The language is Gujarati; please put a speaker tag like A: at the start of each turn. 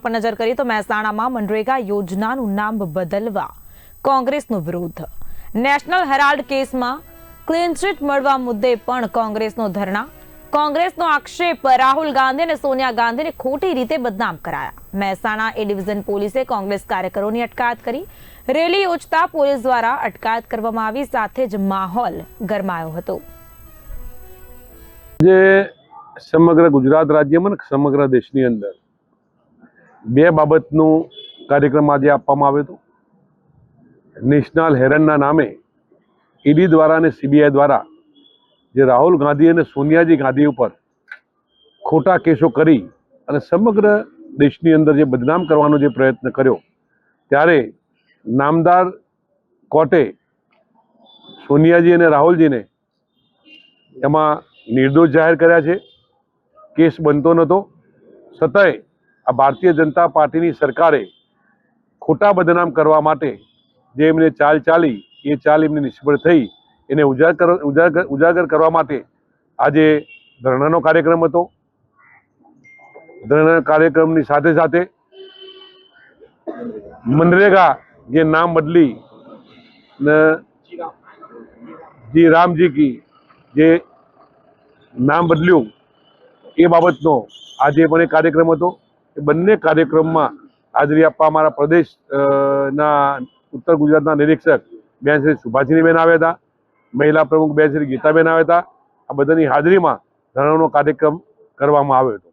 A: પર નજર કરીએ તો મહેસાણામાં મનરેગા યોજનાનું નામ બદલવા કોંગ્રેસનો વિરોધ. નેશનલ હેરાલ્ડ કેસમાં ક્લીન ચીટ મળવા મુદ્દે પણ કોંગ્રેસનો ધરણા. કોંગ્રેસનો આક્ષેપ રાહુલ ગાંધી અને સોનિયા ગાંધીને ખોટી રીતે બદનામ કરાયા. મહેસાણા એ ડિવિઝન પોલીસે કોંગ્રેસ કાર્યકરોની અટકાયત કરી. રેલી યોજતા પોલીસ દ્વારા અટકાયત કરવામાં આવી, સાથે જ માહોલ ગરમાયો હતો.
B: જે સમગ્ર ગુજરાત રાજ્યમાં સમગ્ર દેશની અંદર બે બાબતનું કાર્યક્રમ આજે આપવામાં આવ્યો હતો. નેશનલ હેરનના નામે ઈડી દ્વારા અને સીબીઆઈ દ્વારા જે રાહુલ ગાંધી અને સોનિયાજી ગાંધી ઉપર ખોટા કેસો કરી અને સમગ્ર દેશની અંદર જે બદનામ કરવાનો જે પ્રયત્ન કર્યો, ત્યારે નામદાર કોર્ટે સોનિયાજી અને રાહુલજીને એમાં નિર્દોષ જાહેર કર્યા છે. કેસ બનતો નહોતો. છતાંય આ ભારતીય જનતા પાર્ટીની સરકારે ખોટા બદનામ કરવા માટે જે એમને ચાલ ચાલી, એ ચાલ એમની નિષ્ફળ થઈ, એને ઉજાગર ઉજાગર ઉજાગર કરવા માટે આજે ધરણાનો કાર્યક્રમ હતો. ધરણા કાર્યક્રમની સાથે સાથે મનરેગા જે નામ બદલી ને જી રામજી કી જે નામ બદલ્યું, એ બાબતનો આજે પણ કાર્યક્રમ હતો. એ બંને કાર્યક્રમમાં હાજરી આપવા અમારા પ્રદેશ ના ઉત્તર ગુજરાતના નિરીક્ષક બેન શ્રી સુભાષિનીબેન આવ્યા હતા, મહિલા પ્રમુખ બેન શ્રી ગીતાબેન આવ્યા હતા. આ બધાની હાજરીમાં ધરણનો કાર્યક્રમ કરવામાં આવ્યો હતો.